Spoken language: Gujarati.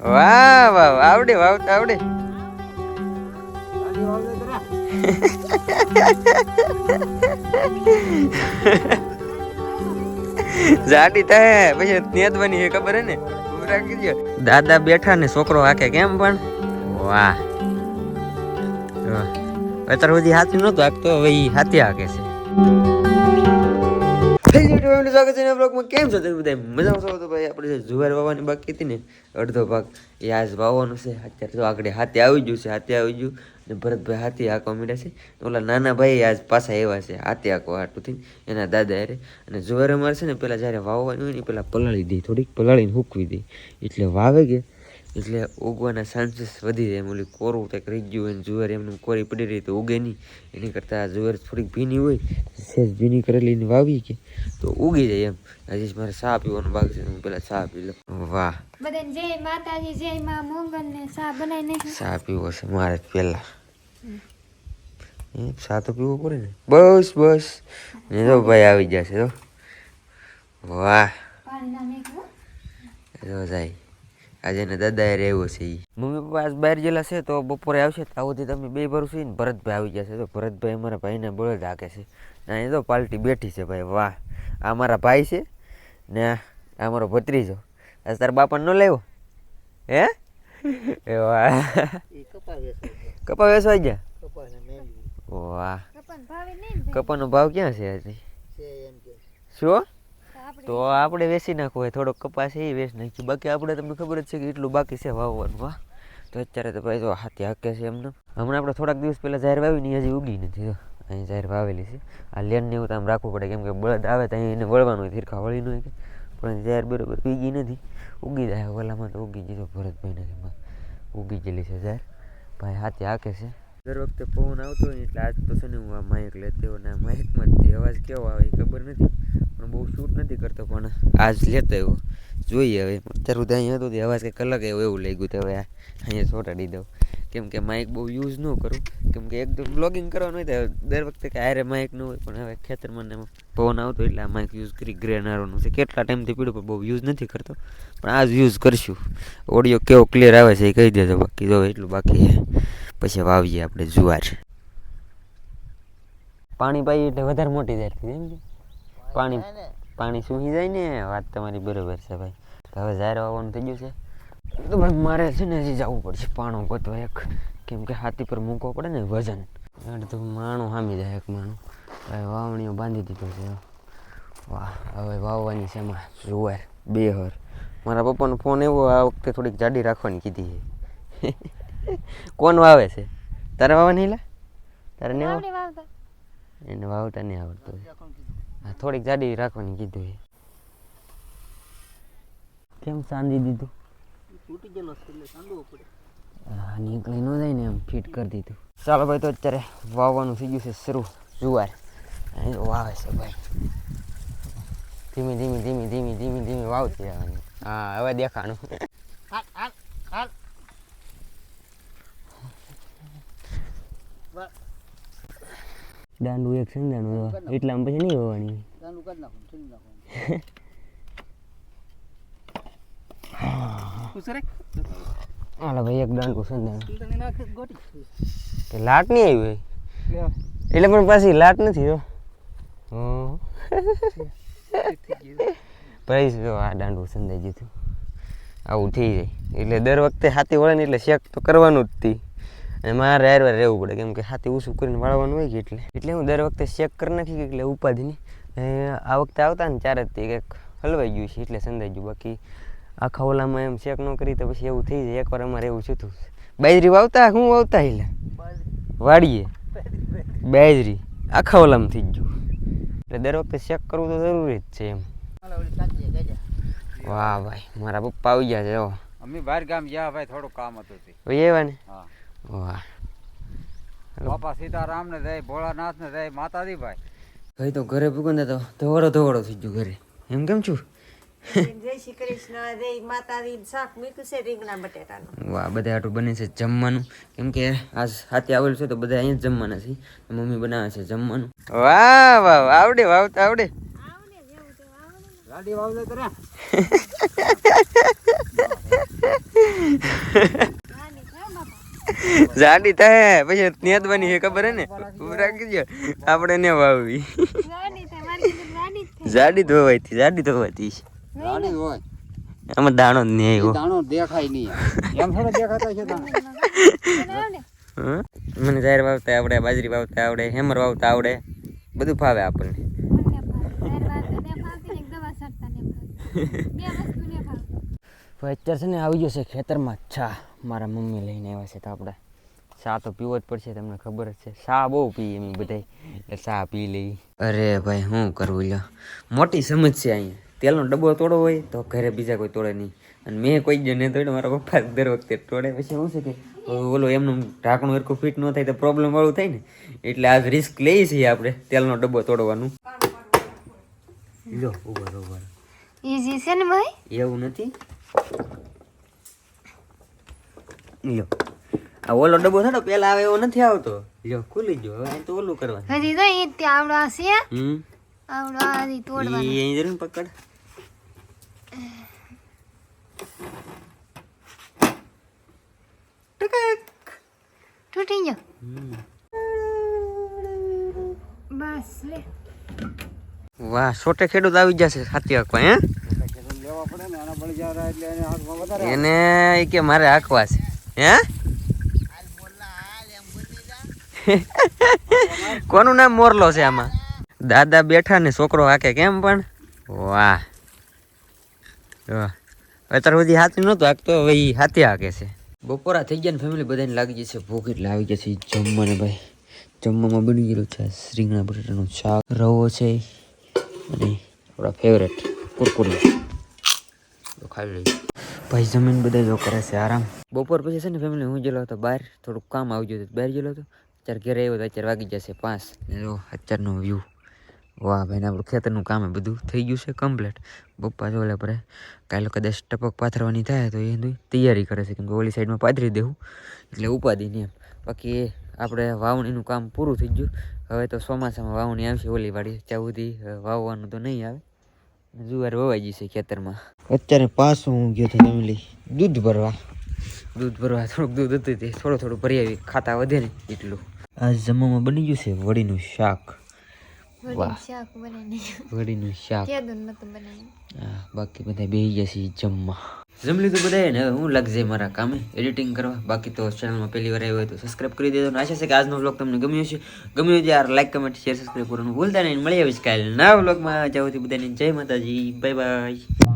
વાહ વાહ આવડે વાવતા આવડે. જાડી થાય પછી નેદવાની છે ખબર હે ને? દાદા બેઠા ને છોકરો હાકે કેમ પણ? વાહ. અત્યાર સુધી હાથી નતો હાકતો હવે એ હાથી હાકે છે. હેલો સ્વાગત છે બ્લોગમાં. કેમ છો તમે મજામાં છો? તો ભાઈ, આપણે જુવાર વાવવાની બાકી હતી ને, અડધો ભાગ. એ આજ વાવવાનું છે. અત્યારે તો આગળ હાથે આવી ગયું છે, હાથે આવી ગયું. ને ભરતભાઈ હાથે હાંકવા માંડ્યા છે. ઓલા નાના ભાઈ આજ પાછા એવા છે, હાથે હાંકવા હાટુથી. એના દાદા અરે અને જુવાર અમારે છે ને, પેલા જ્યારે વાવવાની હોય ને પેલા પલાળી દે, થોડીક પલાળીને હૂકવી દે. એટલે વાવે કે એટલે ઉગવાના ચાન્સીસ વધી જાય. ઓલી કોરું કંઈક રહી ગયું હોય જુવાર એમને કોરી પડી રહી તો ઉગે નહીં. એની કરતાં જુવાર થોડીક ભીની હોય સેજ ભીની કરેલી વાવી કે તો ઉગી જાય એમ. હજી મારે ચા પીવાનો ભાગ છે હું પેલા ચા પી લઉં. વાહ. બધાને જય માતાજી જય માં મોંગલ ને સા બનાવી નાખ્યું ચા પીવો છે મારે એ ચા તો પીવો પડે ને. બસ બસ. ને તો ભાઈ આવી જશે તો વાહ. જાય. આજે એના દાદા રહેવો છે મમ્મી પપ્પા આજ બહાર ગયેલા છે તો બપોરે આવશે તો આવતી તમે બે ભરું છે ને ભરતભાઈ આવી છે તો ભરતભાઈ અમારા ભાઈને બળદ હાકે છે. ને અહીં તો પાલટી બેઠી છે ભાઈ વાહ. આ મારા ભાઈ છે ને આ મારો ભત્રીજો. આજ તારા બાપા ન લેવો? હે? એ વાહ. કપા વેસવાઈ ગયા. વાહ. કપાનો ભાવ ક્યાં છે હજી શું? તો આપણે વેચી નાખવું હોય, થોડોક કપાસ એ વેચી નાખ્યું. બાકી આપણે તમને ખબર જ છે કે એટલું બાકી છે વાવવાનું વાહ તો અત્યારે તો ભાઈ જો હાથી હાકે છે એમને. હમણાં આપણે થોડાક દિવસ પહેલાં જાહેર વાવી ને હજી ઉગી નથી અહીં જાહેર વાવેલી છે. આ લેનને એવું તો આમ રાખવું પડે, કેમ કે બળદ આવે તો અહીં એને વળવાનું હોય, તીરખા વળી ન હોય પણ જાહેર બરોબર ઉગી નથી. ઉગી જાય, ઓલામાં તો ઉગી જીધો ભરતભાઈને એમાં ઉગી ગયેલી છે જાહેર. ભાઈ હાથી હાકે છે. દર વખતે પવન આવતો હોય એટલે આજ તો છે ને હું આ માઇક લેતી હોય ને આ માઇકમાં જ અવાજ કેવો આવે એ ખબર નથી. બહુ શૂટ નથી કરતો, પણ આજ લેતો એવો જોઈએ હવે. અત્યારે સુધી અહીંયા હતું અવાજ કંઈક અલગ એવું એવું લાગ્યું તો હવે અહીંયા ચોટાડી દઉં. કેમ કે માઇક બહુ યુઝ ન કરું. કેમ કે એકદમ બ્લોગિંગ કરવાનું હોય તો દર વખતે કે આરે માઇક ન હોય, પણ હવે ખેતરમાં પવન આવતો એટલે આ માઇક યુઝ કરી ગ્રેનારોનું છે. કેટલા ટાઈમથી પીડું પણ બહુ યુઝ નથી કરતો. પણ આજ યુઝ કરશું. ઓડિયો કેવો ક્લિયર આવે છે એ કહી દેજો બાકી. જો એટલું બાકી પછી વાવીએ આપણે જુવાર. પાણી પાઈ એટલે વધારે મોટી જાય એમ કે? પાણી પાણી સૂહી જાય ને વાત તમારી બરોબર છે ભાઈ. તો હવે ઝાર વાવવાનું થઈ ગયું છે. તો ભાઈ મારે છે ને હજી જવું પડશે પાણો ગોતવા એક. કેમ કે હાથી પર મૂકવો પડે ને વજન. તો માણું હામી જાય એક માણું. ભાઈ વાવણીઓ બાંધી દીધું છે. વાહ હવે વાવવાની છે એમાં જુવાર બે હર મારા પપ્પાનો ફોન એવો આ વખતે થોડીક જાડી રાખવાની કીધી છે. કોણ વાવે છે? તારે વાવવાની લા તારે નહીં વાવ એને વાવતા નહીં આવડતું. થોડીક જાડી રાખવાની કીધું એ. કેમ સાંધી દીધું? હા નીકળી ન જાય ને એમ ફિટ કરી દીધું. ચાલો ભાઈ તો અત્યારે વાવવાનું થઈ ગયું છે શરૂ જુવાર. વાવે છે ભાઈ. ધીમે ધીમે ધીમે ધીમે ધીમે ધીમે વાવતી રહેવાની. હા હવે દેખાણું. દાંડુ એક સંદાણું એટલામાં પછી નહીં હોવાની. હાલો ભાઈ એક દાંડુ સંદાણું કે લાટ નહીં આવી ભાઈ? એટલે પણ પાછી લાટ નથી જો હં. જો આ દાંડુ સંદાઈ જતું આવું થઈ જાય. એટલે દર વખતે હાથી વળે ને એટલે શેક તો કરવાનું જ તી. અને મારે હારવાર રહેવું પડે કેમ કે હાથી ઓછું કરીને વાળવાનું હોય કે એટલે. એટલે હું દર વખતે ચેક કરી નાખી એટલે ઉપાધિની. આ વખતે આવતા ને ચાર જ તે કંઈક હલવાઈ ગયું છે એટલે સંદાઈ ગયું. બાકી આખા ઓલામાં એમ ચેક ન કરી તો પછી એવું થઈ જાય. એકવાર અમારે એવું થયું બાજરી વાવતા? હું વાવતા એટલે વાડીએ. બાજરી. આખા ઓલામાં થઈ ગયું. એટલે દર વખતે ચેક કરવું તો જરૂરી જ છે એમ. વાહ ભાઈ મારા પપ્પા આવી ગયા છે અમે બહાર ગામ ગયા ભાઈ થોડું કામ હતું એ વાને હા. વાહ. બાપા સીતારામ ને જય ભોળાનાથ ને જય માતાજી ભાઈ ભાઈ તો ઘરે ભૂગંદા તો ધોવડો ધોવડો થઈ ગયો ઘરે. એમ કેમ છું? જય શ્રી કૃષ્ણ જય માતાજી. શાક મીઠું છે રીંગણા બટેટાનું. વાહ બધા આટલું બને છે જમવાનું. કેમ કે આજ હાથે આવેલું છે તો બધા અહીંયા જ જમવાના છે. મમ્મી બનાવે છે જમવાનું. વાહ વાહ આવડે વાવતા આવડે. ગાડી વાવલે તો રે. જાડી થાય પછી નેદવાની છે ખબર હે ને? ઊભી રાખી આપણે ને વાવવી. જાડી ધોવાતી જાડી ધોવાતી હોય. આમાં દાણો જ નહીં આવ્યો. દાણો દેખાય નહીં. એમ થોડો દેખાતો છે દાણો. બનાવ ને હં? મને જાહેર વાવતા આવડે બાજરી વાવતા આવડે હેમર વાવતા આવડે. બધું ફાવે આપણને. અત્યારે છે ને આવી ગયો છે ખેતરમાં છા. મારા મમ્મી લઈને આવ્યા છે તો આપણે. ચા તો પીવો જ પડશે તમને ખબર જ છે. ચા બહુ પીએ એમ બધા એટલે ચા પી લઈ અરે ભાઈ શું કરવું લ્યો? મોટી સમજ છે અહીંયા. તેલનો ડબ્બો તોડો હોય તો ઘરે બીજા કોઈ તોડે નહીં. અને મેં કોઈ જ નહીં તોડ્યો મારા પપ્પા દર વખતે તોડે. પછી શું છે કે ઓલો એમનું ઢાંકણું સરખું ફિટ ન થાય તો પ્રોબ્લેમ વાળું થાય ને. એટલે આજ રિસ્ક લઈએ છીએ આપણે તેલનો ડબ્બો તોડવાનું. લો ઉભર ઉભર ઈઝી છે ને ભાઈ? એવું નથી? લ્યો. આ ઓલો ડબ્બો થોડો પેલા આવે એવો નથી આવતો. જો ખુલી ગયો. હવે અહીં તો ઓલું કરવાનું. હજી તો ઈ ત્યાં આવડો આ છે હમ. આવડો આ હજી તોડવાનો. ઈ અહીં જરૂર પકડ. તૂટી ગયો. હમ. બસ લે. વાહ છોટે ખેડૂત આવી જશે સાથી હાંકવા હે? લેવા પડે આના બળી એટલે એને વધારે એને કે મારે હાંકવા છે હે? કોનું નામ મોરલો છે આમાં? દાદા બેઠા ને છોકરો હાકે કેમ પણ? વાહ. અત્યાર સુધી હાથી નહોતો હાકતો, હવે એ હાથી હાકે છે. બપોરા થઈ ગયા ને ફેમિલી બધાને લાગી જશે ભૂખ એટલે આવી જશે જમવાને ભાઈ. જમવામાં બની ગયેલું છે રીંગણા બટાટાનું શાક, રવો છે અને આપણા ફેવરેટ કુરકુરી. ખાઈ લઈએ. ભાઈ જમીન બધા જો કરે છે આરામ. બપોર પછી છે ને ફેમિલી હું ગયેલો હતો બહાર, થોડુંક કામ આવી ગયું હતું, બહાર ગયેલો હતો. અત્યારે ઘેરે આવ્યો તો અત્યારે વાગી જશે પાંચ. જો અત્યારનો વ્યૂ વાહ ભાઈ આપણું ખેતરનું કામ એ બધું થઈ ગયું છે કમ્પ્લીટ પપ્પા જો આપણે કાલે કદાચ ટપક પાથરવાની થાય તો એની તૈયારી કરે છે કેમકે ઓલી સાઈડમાં પાથરી દેવું. એટલે ઉપાધિ નહીં એમ. બાકી આપણે વાવણીનું કામ પૂરું થઈ ગયું. હવે તો ચોમાસામાં વાવણી આવશે ઓલી વાડી ત્યાં સુધી વાવવાનું તો નહીં આવે. જુવાર વવાઈ જશે ખેતરમાં. અત્યારે પાછું હું ગયો હતો ફેમિલી દૂધ ભરવા. દૂધ ભરવા થોડુંક દૂધ હતું તે થોડું થોડું ભરી આવી. ખાતા વધે ને એટલું. આ જમવામાં બની ગયું છે વડીનું શાક. વડીનું શાક બાકી બધા બેસી ગયા છે જમવા. જમી લીધું બધા ને? હું લાગજે મારા કામે એડિટિંગ કરવા. બાકી તો ચેનલમાં પહેલી વાર આવ્યો હોય તો સબસ્ક્રાઇબ કરી દેજો અને આશા છે કે આજનો વ્લોગ તમને ગમ્યો હશે. ગમ્યો હોય તો યાર લાઈક કમેન્ટ શેર સબસ્ક્રાઇબ કરવાનું ભૂલતા નહીં. મળી આવીશ કાલે નવા વ્લોગમાં જાઉં બધાને જય માતાજી. Bye bye